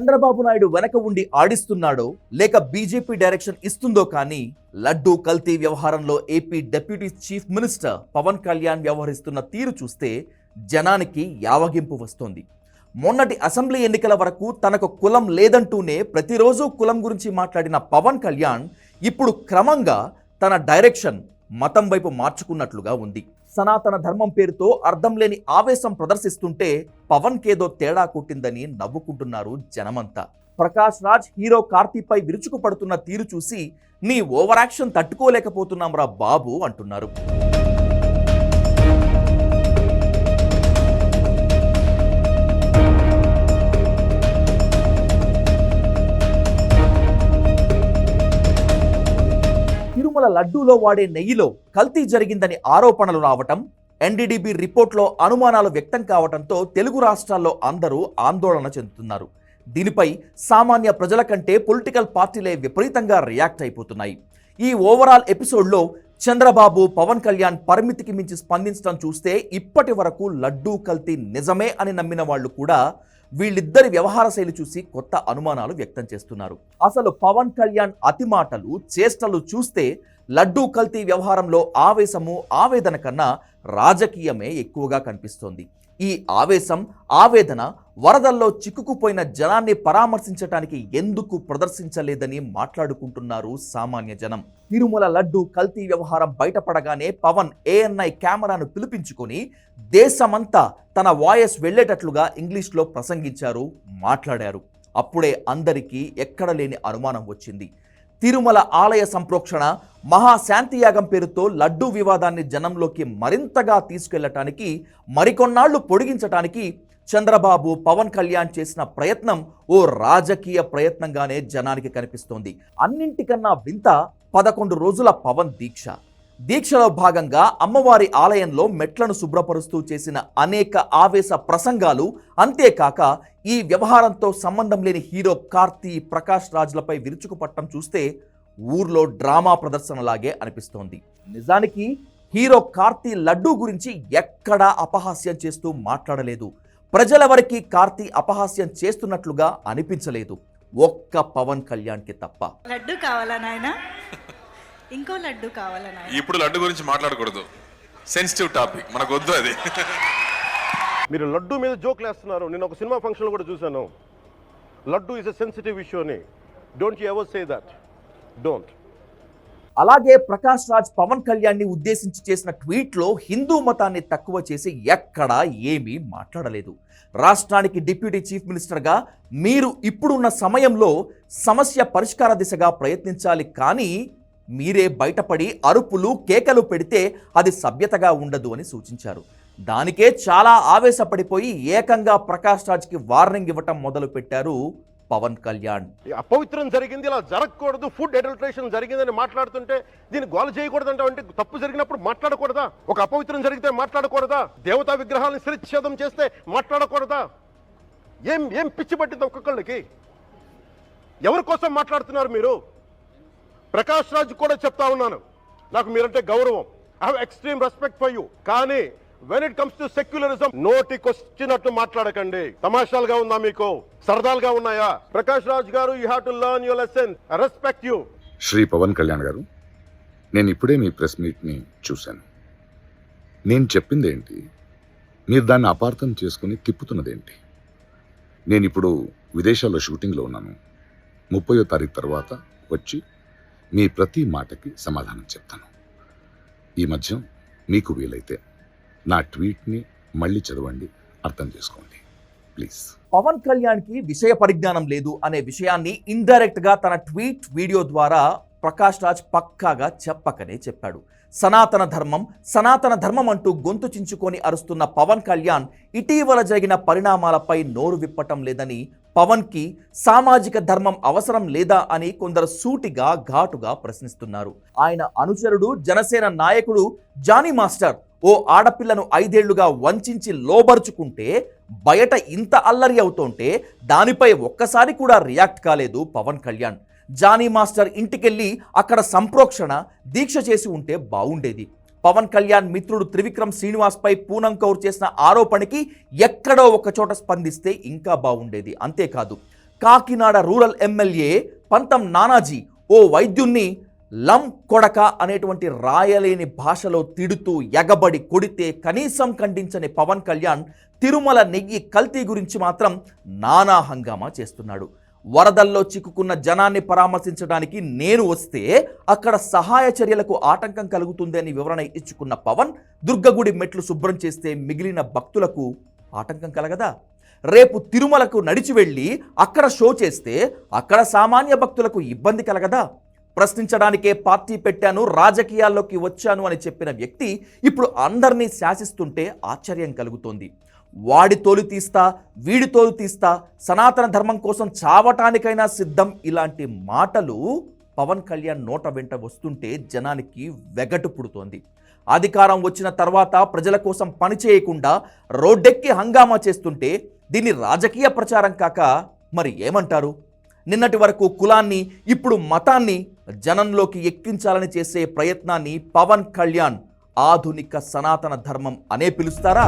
చంద్రబాబు నాయుడు వెనక ఉండి ఆడిస్తున్నాడో లేక బీజేపీ డైరెక్షన్ ఇస్తుందో కానీ లడ్డూ కల్తీ వ్యవహారంలో AP deputy chief minister Pawan Kalyan వ్యవహరిస్తున్న తీరు చూస్తే జనానికి యావగింపు వస్తోంది. మొన్నటి అసెంబ్లీ ఎన్నికల వరకు తనకు కులం లేదంటూనే ప్రతిరోజు కులం గురించి మాట్లాడిన పవన్ కళ్యాణ్ ఇప్పుడు క్రమంగా తన డైరెక్షన్ మతం వైపు మార్చుకున్నట్లుగా ఉంది. సనాతన ధర్మం పేరుతో అర్థం లేని ఆవేశం ప్రదర్శిస్తుంటే పవన్ కేదో తేడా కొట్టిందని నవ్వుకుంటున్నారు జనమంతా. ప్రకాష్ రాజ్ హీరో కార్తీపై విరుచుకుపడుతున్న తీరు చూసి నీ ఓవర్ యాక్షన్ తట్టుకోలేకపోతున్నాం రా బాబు అంటున్నారు. తిరుమల లడ్డూలో వాడే నెయ్యిలో కల్తీ జరిగిందని ఆరోపణలు రావటం ఎన్డీడీబీ రిపోర్ట్లో అనుమానాలు వ్యక్తం కావడంతో తెలుగు రాష్ట్రాల్లో అందరూ ఆందోళన చెందుతున్నారు. దీనిపై సామాన్య ప్రజల కంటే పొలిటికల్ పార్టీలే విపరీతంగా రియాక్ట్ అయిపోతున్నాయి. ఈ ఓవరాల్ ఎపిసోడ్లో చంద్రబాబు పవన్ కళ్యాణ్ పరిమితికి మించి స్పందించడం చూస్తే ఇప్పటి వరకు లడ్డూ కల్తీ నిజమే అని నమ్మిన వాళ్ళు కూడా వీళ్ళిద్దరి వ్యవహార శైలి చూసి కొత్త అనుమానాలు వ్యక్తం చేస్తున్నారు. అసలు పవన్ కళ్యాణ్ అతి మాటలు చేష్టలు చూస్తే లడ్డూ కల్తీ వ్యవహారంలో ఆవేశము ఆవేదన కన్నా రాజకీయమే ఎక్కువగా కనిపిస్తోంది. ఈ ఆవేశం ఆవేదన వరదల్లో చిక్కుకుపోయిన జనాన్ని పరామర్శించటానికి ఎందుకు ప్రదర్శించలేదని మాట్లాడుకుంటున్నారు సామాన్య జనం. తిరుమల లడ్డు కల్తీ వ్యవహారం బయటపడగానే పవన్ ఏఎన్ఐ కెమెరాను పిలిపించుకొని దేశమంతా తన వాయిస్ వెళ్ళేటట్లుగా ఇంగ్లీష్లో ప్రసంగించారు మాట్లాడారు. అప్పుడే అందరికీ ఎక్కడ లేని అనుమానం వచ్చింది. తిరుమల ఆలయ సంప్రోక్షణ మహాశాంతియాగం పేరుతో లడ్డూ వివాదాన్ని జనంలోకి మరింతగా తీసుకెళ్ళటానికి మరికొన్నాళ్ళు పొడిగించటానికి చంద్రబాబు పవన్ కళ్యాణ్ చేసిన ప్రయత్నం ఓ రాజకీయ ప్రయత్నంగానే జనానికి కనిపిస్తోంది. అన్నింటికన్నా వింత పదకొండు రోజుల పవన్ దీక్ష. దీక్షలో భాగంగా అమ్మవారి ఆలయంలో మెట్లను శుభ్రపరుస్తూ చేసిన అనేక ఆవేశ ప్రసంగాలు. అంతేకాక ఈ వ్యవహారంతో సంబంధం లేని హీరో కార్తీ ప్రకాష్ రాజ్లపై విరుచుకుపట్టం చూస్తే ఊర్లో డ్రామా ప్రదర్శనలాగే అనిపిస్తోంది. నిజానికి హీరో కార్తీ లడ్డూ గురించి ఎక్కడా అపహాస్యం చేస్తూ మాట్లాడలేదు. ప్రజలెవరికి కార్తీ అపహాస్యం చేస్తున్నట్లుగా అనిపించలేదు. ఒక్క పవన్ కళ్యాణ్కి తప్ప. లడ్డు కావాలా నాయన? ఇంకో లడ్డు కావాలా నాయన ఇప్పుడు లడ్డు గురించి మాట్లాడకూడదు. సెన్సిటివ్ టాపిక్ మనకు వద్దు అది. మీరు లడ్డు మీద జోక్లు వేస్తున్నారు. నేను ఒక సినిమా ఫంక్షన్లో కూడా చూశాను. Laddu is a sensitive issue అని. Don't you ever say that don't అలాగే ప్రకాష్ రాజ్ పవన్ కళ్యాణ్ని ఉద్దేశించి చేసిన ట్వీట్లో హిందూ మతాన్ని తక్కువ చేసి ఎక్కడా ఏమీ మాట్లాడలేదు. రాష్ట్రానికి డిప్యూటీ చీఫ్ మినిస్టర్గా మీరు ఇప్పుడున్న సమయంలో సమస్య పరిష్కార దిశగా ప్రయత్నించాలి కానీ మీరే బయటపడి అరుపులు కేకలు పెడితే అది సభ్యతగా ఉండదు అని సూచించారు. దానికే చాలా ఆవేశపడిపోయి ఏకంగా ప్రకాష్ రాజ్కి వార్నింగ్ ఇవ్వటం మొదలు పెట్టారు పవన్ కళ్యాణ్. అపవిత్రం జరిగింది ఇలా జరగకూడదు ఫుడ్ అడల్ట్రేషన్ జరిగిందని మాట్లాడుతుంటే దీన్ని గోల చేయకూడదు అంటే తప్పు జరిగినప్పుడు మాట్లాడకూడదా? ఒక అపవిత్రం జరిగితే మాట్లాడకూడదా? దేవతా విగ్రహాలను శిరచ్ఛేదం చేస్తే మాట్లాడకూడదా? ఏం ఏం పిచ్చి పట్టింది ఒక్కొక్కళ్ళకి? ఎవరి కోసం మాట్లాడుతున్నారు మీరు? ప్రకాష్ రాజ్ కూడా చెప్తా ఉన్నాను. నాకు మీరంటే గౌరవం. I have extreme respect for you కానీ when it comes to secularism నోటికొచ్చినట్టు మాట్లాడకండి. తమాషాలుగా ఉందా మీకు? సరదాలుగా ఉన్నాయా? ప్రకాష్ రాజ్ గారు you have to learn your lesson respect you Shri Pawan Kalyan గారు నేను ఇప్పుడే మీ ప్రెస్ మీట్ని చూశాను. నేను చెప్పింది ఏంటి? మీరు దాన్ని అపార్థం చేసుకుని తిప్పుతున్నదేంటి? నేను ఇప్పుడు విదేశాల్లో షూటింగ్లో ఉన్నాను. ముప్పయో తారీఖు తర్వాత వచ్చి మీ ప్రతి మాటకి సమాధానం చెప్తాను. ఈ మధ్య మీకు వీలైతే నా ట్వీట్ని మళ్ళీ చదవండి అర్థం చేసుకోండి. ప్లీజ్. పవన్ కళ్యాణ్కి విషయ పరిజ్ఞానం లేదు అనే విషయాన్ని ఇండైరెక్ట్గా తన ట్వీట్ వీడియో ద్వారా ప్రకాష్ రాజ్ పక్కాగా చెప్పకనే చెప్పాడు. సనాతన ధర్మం సనాతన ధర్మం అంటూ గొంతు చించుకొని అరుస్తున్న పవన్ కళ్యాణ్ ఇటీవల జరిగిన పరిణామాలపై నోరు విప్పటం లేదని పవన్కి సామాజిక ధర్మం అవసరం లేదా అని కొందరు సూటిగా ఘాటుగా ప్రశ్నిస్తున్నారు. ఆయన అనుచరుడు జనసేన నాయకుడు జానీ మాస్టర్ ఓ ఆడపిల్లను ఐదేళ్ళుగా వంచించి లోబరుచుకుంటే బయట ఇంత అల్లరి అవుతుంటే దానిపై ఒక్కసారి కూడా రియాక్ట్ కాలేదు పవన్ కళ్యాణ్. జానీ మాస్టర్ ఇంటికెళ్ళి అక్కడ సంప్రోక్షణ దీక్ష చేసి ఉంటే బాగుండేది పవన్ కళ్యాణ్ మిత్రుడు త్రివిక్రమ్ శ్రీనివాస్పై పూనం కౌర్ చేసిన ఆరోపణకి ఎక్కడో ఒకచోట స్పందిస్తే ఇంకా బాగుండేది అంతేకాదు కాకినాడ రూరల్ ఎమ్మెల్యే పంతం నానాజీ ఓ వైద్యుణ్ణి లం కొడక అనేటువంటి రాయలేని భాషలో తిడుతూ ఎగబడి కొడితే కనీసం ఖండించని పవన్ కళ్యాణ్ తిరుమల నెయ్యి కల్తీ గురించి మాత్రం నానా హంగామా చేస్తున్నాడు. వరదల్లో చిక్కుకున్న జనాన్ని పరామర్శించడానికి నేను వస్తే అక్కడ సహాయ చర్యలకు ఆటంకం కలుగుతుందని వివరణ ఇచ్చుకున్న పవన్ దుర్గగుడి మెట్లు శుభ్రం చేస్తే మిగిలిన భక్తులకు ఆటంకం కలగదా? రేపు తిరుమలకు నడిచి వెళ్ళి అక్కడ షో చేస్తే అక్కడ సామాన్య భక్తులకు ఇబ్బంది కలగదా? ప్రశ్నించడానికే పార్టీ పెట్టాను రాజకీయాల్లోకి వచ్చాను అని చెప్పిన వ్యక్తి ఇప్పుడు అందరినీ శాసిస్తుంటే ఆశ్చర్యం కలుగుతోంది. వాడి తోలు తీస్తా వీడి తోలు తీస్తా సనాతన ధర్మం కోసం చావటానికైనా సిద్ధం. ఇలాంటి మాటలు పవన్ కళ్యాణ్ నోట వెంట వస్తుంటే జనానికి వెగటు పుడుతోంది. అధికారం వచ్చిన తర్వాత ప్రజల కోసం పని చేయకుండా రోడ్డెక్కి హంగామా చేస్తుంటే దీన్ని రాజకీయ ప్రచారం కాక మరి ఏమంటారు? నిన్నటి వరకు కులాన్ని ఇప్పుడు మతాన్ని జనంలోకి ఎక్కించాలని చేసే ప్రయత్నాన్ని పవన్ కళ్యాణ్ ఆధునిక సనాతన ధర్మం అనే పిలుస్తారా?